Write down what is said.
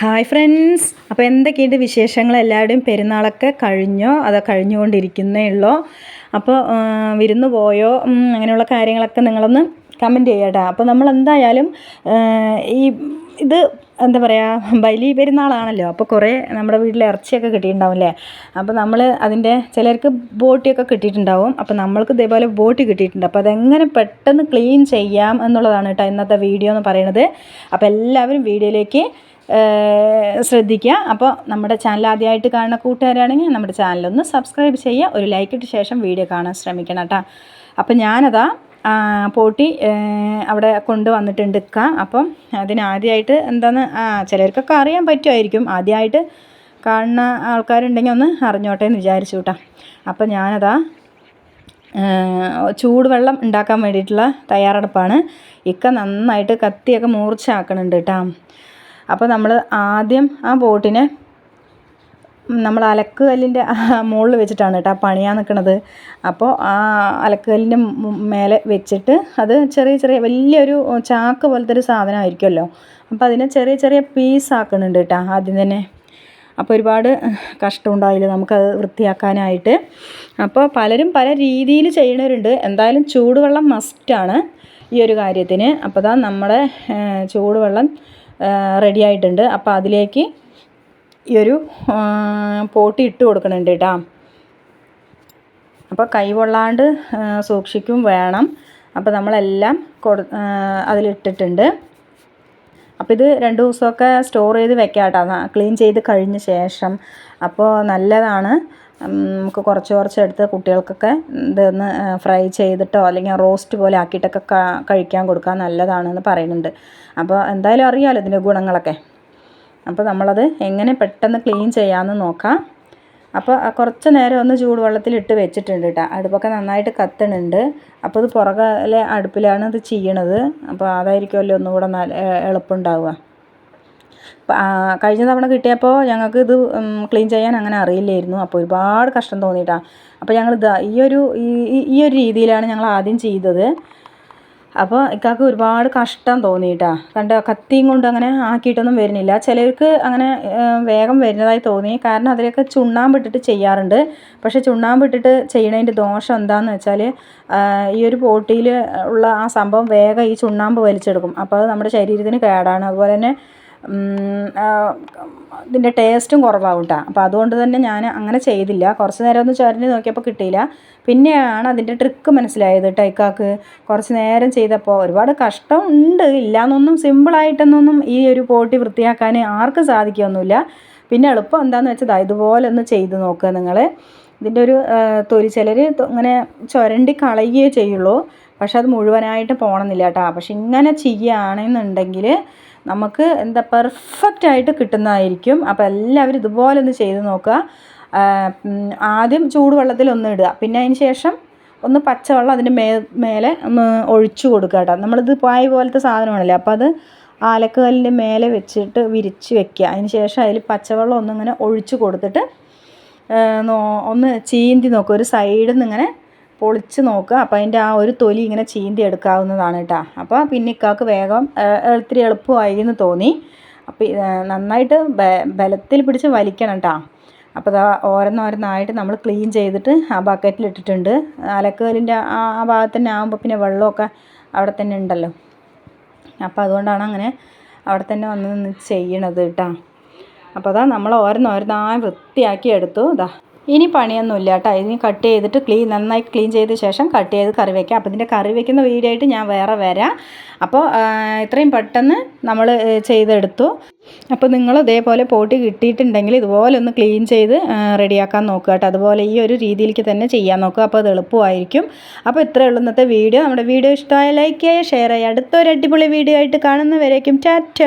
Hi friends അപ്പോൾ എന്തൊക്കെയുണ്ട് വിശേഷങ്ങൾ? എല്ലാവരുടെയും പെരുന്നാളൊക്കെ കഴിഞ്ഞോ? അതോ കഴിഞ്ഞുകൊണ്ടിരിക്കുന്നേ ഉള്ളോ? അപ്പോൾ വിരുന്നു പോയോ? അങ്ങനെയുള്ള കാര്യങ്ങളൊക്കെ നിങ്ങളൊന്ന് കമന്റ് ചെയ്യട്ടോ. അപ്പോൾ നമ്മൾ എന്തായാലും ഈ ഇത് എന്താ പറയുക ബലി പെരുന്നാളാണല്ലോ. അപ്പോൾ കുറേ നമ്മുടെ വീട്ടിൽ ഇറച്ചിയൊക്കെ കിട്ടിയിട്ടുണ്ടാവും അല്ലേ? അപ്പോൾ നമ്മൾ അതിന്റെ ചിലർക്ക് ബോട്ടിയൊക്കെ കിട്ടിയിട്ടുണ്ടാവും. അപ്പോൾ നമ്മൾക്ക് ഇതേപോലെ ബോട്ടി കിട്ടിയിട്ടുണ്ട്. അപ്പോൾ അതെങ്ങനെ പെട്ടെന്ന് ക്ലീൻ ചെയ്യാം എന്നുള്ളതാണ് കേട്ടോ ഇന്നത്തെ വീഡിയോ എന്ന് പറയുന്നത്. അപ്പോൾ എല്ലാവരും വീഡിയോയിലേക്ക് ശ്രദ്ധിക്കുക. അപ്പോൾ നമ്മുടെ ചാനൽ ആദ്യമായിട്ട് കാണുന്ന കൂട്ടുകാരാണെങ്കിൽ നമ്മുടെ ചാനലൊന്ന് സബ്സ്ക്രൈബ് ചെയ്യുക. ഒരു ലൈക്ക് ഇട്ട ശേഷം വീഡിയോ കാണാൻ ശ്രമിക്കണം കേട്ടോ അപ്പോൾ ഞാനതാ പോട്ടി അവിടെ കൊണ്ടുവന്നിട്ടുണ്ട് ഇക്ക. അപ്പം അതിനാദ്യമായിട്ട് എന്താന്ന് ചിലർക്കൊക്കെ അറിയാൻ പറ്റുമായിരിക്കും. ആദ്യമായിട്ട് കാണുന്ന ആൾക്കാരുണ്ടെങ്കിൽ ഒന്ന് അറിഞ്ഞോട്ടെ എന്ന് വിചാരിച്ചു കേട്ടോ അപ്പം ഞാനതാ ചൂടുവെള്ളം ഉണ്ടാക്കാൻ വേണ്ടിയിട്ടുള്ള തയ്യാറെടുപ്പാണ്. ഇക്ക നന്നായിട്ട് കത്തിയൊക്കെ മൂർച്ചയാക്കണുണ്ട് കേട്ടോ അപ്പോൾ നമ്മൾ ആദ്യം ആ ബോട്ടിനെ നമ്മൾ അലക്കുകല്ലിന്റെ മുകളിൽ വെച്ചിട്ടാണ് കേട്ടോ പണിയാൻ നിൽക്കുന്നത് അപ്പോൾ ആ അലക്കുകല്ലിന്റെ മേലെ വെച്ചിട്ട് അത് ചെറിയ ചെറിയ വലിയൊരു ചാക്ക് പോലത്തെ ഒരു സാധനമായിരിക്കുമല്ലോ. അപ്പോൾ അതിനെ ചെറിയ ചെറിയ പീസ് ആക്കുന്നുണ്ട് കേട്ടോ ആദ്യം തന്നെ. അപ്പോൾ ഒരുപാട് കഷ്ടമുണ്ടായില്ല നമുക്കത് വൃത്തിയാക്കാനായിട്ട്. അപ്പോൾ പലരും പല രീതിയിൽ ചെയ്യണവരുണ്ട്. എന്തായാലും ചൂടുവെള്ളം മസ്റ്റാണ് ഈ ഒരു കാര്യത്തിന്. അപ്പോൾ നമ്മുടെ ചൂടുവെള്ളം റെഡി ആയിട്ടുണ്ട്. അപ്പോൾ അതിലേക്ക് ഈ ഒരു പോട്ടി ഇട്ട് കൊടുക്കണുണ്ട് കേട്ടോ. അപ്പോൾ കൈ പൊള്ളാണ്ട് സൂക്ഷിക്കും വേണം. അപ്പോൾ നമ്മളെല്ലാം കൊടു അതിലിട്ടിട്ടുണ്ട്. അപ്പോൾ ഇത് രണ്ട് ദിവസമൊക്കെ സ്റ്റോർ ചെയ്ത് വെക്കാം കേട്ടോ ക്ലീൻ ചെയ്ത് കഴിഞ്ഞ ശേഷം. അപ്പോൾ നല്ലതാണ്. നമുക്ക് കുറച്ച് കുറച്ച് എടുത്ത് കുട്ടികൾക്കൊക്കെ ഇതൊന്ന് ഫ്രൈ ചെയ്തിട്ടോ അല്ലെങ്കിൽ റോസ്റ്റ് പോലെ ആക്കിയിട്ടൊക്കെ കഴിക്കാൻ കൊടുക്കാൻ നല്ലതാണെന്ന് പറയുന്നുണ്ട്. അപ്പോൾ എന്തായാലും അറിയാമല്ലോ ഇതിന്റെ ഗുണങ്ങളൊക്കെ. അപ്പോൾ നമ്മളത് എങ്ങനെ പെട്ടെന്ന് ക്ലീൻ ചെയ്യാമെന്ന് നോക്കാം. അപ്പോൾ കുറച്ച് നേരം ഒന്ന് ചൂടുവെള്ളത്തിലിട്ട് വെച്ചിട്ടുണ്ട് കേട്ടോ. അടുപ്പൊക്കെ നന്നായിട്ട് കത്തണുണ്ട്. അപ്പോൾ ഇത് പുറകിലെ അടുപ്പിലാണ് ഇത് ചെയ്യണത്. അപ്പോൾ അതായിരിക്കുമല്ലോ ഒന്നുകൂടെ നല്ല എളുപ്പമുണ്ടാവുക. കഴിഞ്ഞ തവണ കിട്ടിയപ്പോൾ ഞങ്ങൾക്ക് ഇത് ക്ലീൻ ചെയ്യാൻ അങ്ങനെ അറിയില്ലായിരുന്നു. അപ്പോൾ ഒരുപാട് കഷ്ടം തോന്നിയിട്ടാണ് അപ്പോൾ ഞങ്ങൾ ഇതാ ഈ ഒരു ഈ- ഒരു രീതിയിലാണ് ഞങ്ങൾ ആദ്യം ചെയ്തത്. അപ്പോൾ ഇക്കാക്ക് ഒരുപാട് കഷ്ടം തോന്നിയിട്ടാ കണ്ട കത്തിയും കൊണ്ട് അങ്ങനെ ആക്കിയിട്ടൊന്നും വരുന്നില്ല. ചിലർക്ക് അങ്ങനെ വേഗം വരുന്നതായി തോന്നി. കാരണം അതിലൊക്കെ ചുണ്ണാമ്പിട്ടിട്ട് ചെയ്യാറുണ്ട്. പക്ഷേ ചുണ്ണാമ്പിട്ടിട്ട് ചെയ്യണതിന്റെ ദോഷം എന്താണെന്ന് വെച്ചാൽ ഈ ഒരു പോട്ടിയിൽ ഉള്ള ആ സംഭവം വേഗം ഈ ചുണ്ണാമ്പ് വലിച്ചെടുക്കും. അപ്പോൾ അത് നമ്മുടെ ശരീരത്തിന് കേടാണ്. അതുപോലെ തന്നെ ഇതിന്റെ ടേസ്റ്റും കുറവാകും കേട്ടോ അപ്പോൾ അതുകൊണ്ട് തന്നെ ഞാൻ അങ്ങനെ ചെയ്തില്ല. കുറച്ച് നേരം ഒന്ന് ചുരണ്ടി നോക്കിയപ്പോൾ കിട്ടിയില്ല. പിന്നെയാണ് അതിന്റെ ട്രിക്ക് മനസ്സിലായത് ടൈക്കാക്ക് കുറച്ച് നേരം ചെയ്തപ്പോൾ ഒരുപാട് കഷ്ടം ഉണ്ട്. ഇല്ലയെന്നൊന്നും സിമ്പിളായിട്ടൊന്നും ഈ ഒരു പോട്ടി വൃത്തിയാക്കാൻ ആർക്കും സാധിക്കുകയൊന്നുമില്ല പിന്നെ എളുപ്പം എന്താണെന്ന് വെച്ചാൽ ഇതുപോലെ ഒന്ന് ചെയ്ത് നോക്കുക നിങ്ങൾ ഇതിന്റെ ഒരു തൊലി ചിലർ ഇങ്ങനെ ചുരണ്ടി കളയുകയേ ചെയ്യുള്ളൂ. പക്ഷെ അത് മുഴുവനായിട്ട് പോകണമെന്നില്ല കേട്ടോ പക്ഷെ ഇങ്ങനെ ചെയ്യുകയാണെന്നുണ്ടെങ്കിൽ നമുക്ക് എന്താ പെർഫെക്റ്റ് ആയിട്ട് കിട്ടുന്നതായിരിക്കും. അപ്പോൾ എല്ലാവരും ഇതുപോലെ ഒന്ന് ചെയ്ത് നോക്കുക. ആദ്യം ചൂട് ആദ്യം ചൂടുവെള്ളത്തിൽ ഒന്ന് ഇടുക. പിന്നെ അതിന് ശേഷം ഒന്ന് പച്ചവെള്ളം അതിന്റെ മേ മേലെ ഒന്ന് ഒഴിച്ചു കൊടുക്കുക കേട്ടോ. നമ്മളിത് പായ പോലത്തെ സാധനമാണല്ലോ? അപ്പോൾ അത് ആലക്കല്ലിന്റെ മേലെ വെച്ചിട്ട് വിരിച്ച് വെക്കുക. അതിന് ശേഷം അതിൽ പച്ചവെള്ളം ഒന്നിങ്ങനെ ഒഴിച്ചു കൊടുത്തിട്ട് ഒന്ന് ചീന്തി നോക്കുക. ഒരു സൈഡിൽ നിന്ന് ഇങ്ങനെ പൊളിച്ച് നോക്കുക. അപ്പോൾ അതിന്റെ ആ ഒരു തൊലി ഇങ്ങനെ ചീന്തി എടുക്കാവുന്നതാണ് കേട്ടോ അപ്പോൾ പിന്നെ ഇക്കാക്ക് വേഗം ഒത്തിരി എളുപ്പമായി എന്ന് തോന്നി. അപ്പോൾ നന്നായിട്ട് ബലത്തിൽ പിടിച്ച് വലിക്കണം കേട്ടോ അപ്പോൾ അതാ ഓരോന്നോരോന്നായിട്ട് നമ്മൾ ക്ലീൻ ചെയ്തിട്ട് ആ ബക്കറ്റിൽ ഇട്ടിട്ടുണ്ട്. അലക്കുകലിന്റെ ആ ആ ഭാഗത്ത് തന്നെ ആകുമ്പോൾ പിന്നെ വെള്ളമൊക്കെ അവിടെ തന്നെ ഉണ്ടല്ലോ. അപ്പോൾ അതുകൊണ്ടാണ് അങ്ങനെ അവിടെ തന്നെ വന്ന് നിന്ന് ചെയ്യണത് കേട്ടോ അപ്പോൾ അതാ നമ്മൾ ഓരോന്നോരോന്നായി വൃത്തിയാക്കി എടുത്തു. ഇതാ ഇനി പണിയൊന്നുമില്ല കേട്ടോ ഇനി കട്ട് ചെയ്തിട്ട് ക്ലീൻ നന്നായി ക്ലീൻ ചെയ്ത ശേഷം കട്ട് ചെയ്ത് കറി വയ്ക്കാം അപ്പോൾ ഇതിന്റെ കറി വയ്ക്കുന്ന വീഡിയോ ആയിട്ട് ഞാൻ വേറെ വരാം. അപ്പോൾ ഇത്രയും പെട്ടെന്ന് നമ്മൾ ചെയ്തെടുത്തു. അപ്പോൾ നിങ്ങൾ ഇതേപോലെ പോട്ടി കിട്ടിയിട്ടുണ്ടെങ്കിൽ ഇതുപോലെ ഒന്ന് ക്ലീൻ ചെയ്ത് റെഡിയാക്കാൻ നോക്കുക കേട്ടോ. അതുപോലെ ഈ ഒരു രീതിയിലേക്ക് തന്നെ ചെയ്യാൻ നോക്കുക. അപ്പോൾ അത് എളുപ്പമായിരിക്കും. അപ്പോൾ ഇത്രയേ ഉള്ളൂ ഇന്നത്തെ വീഡിയോ നമ്മുടെ വീഡിയോ ഇഷ്ടമായ ലൈക്ക് ചെയ്യുക ഷെയർ ചെയ്യുക. അടുത്തൊരു അടിപൊളി വീഡിയോ ആയിട്ട് കാണുന്നവരേക്കും ടാറ്റ.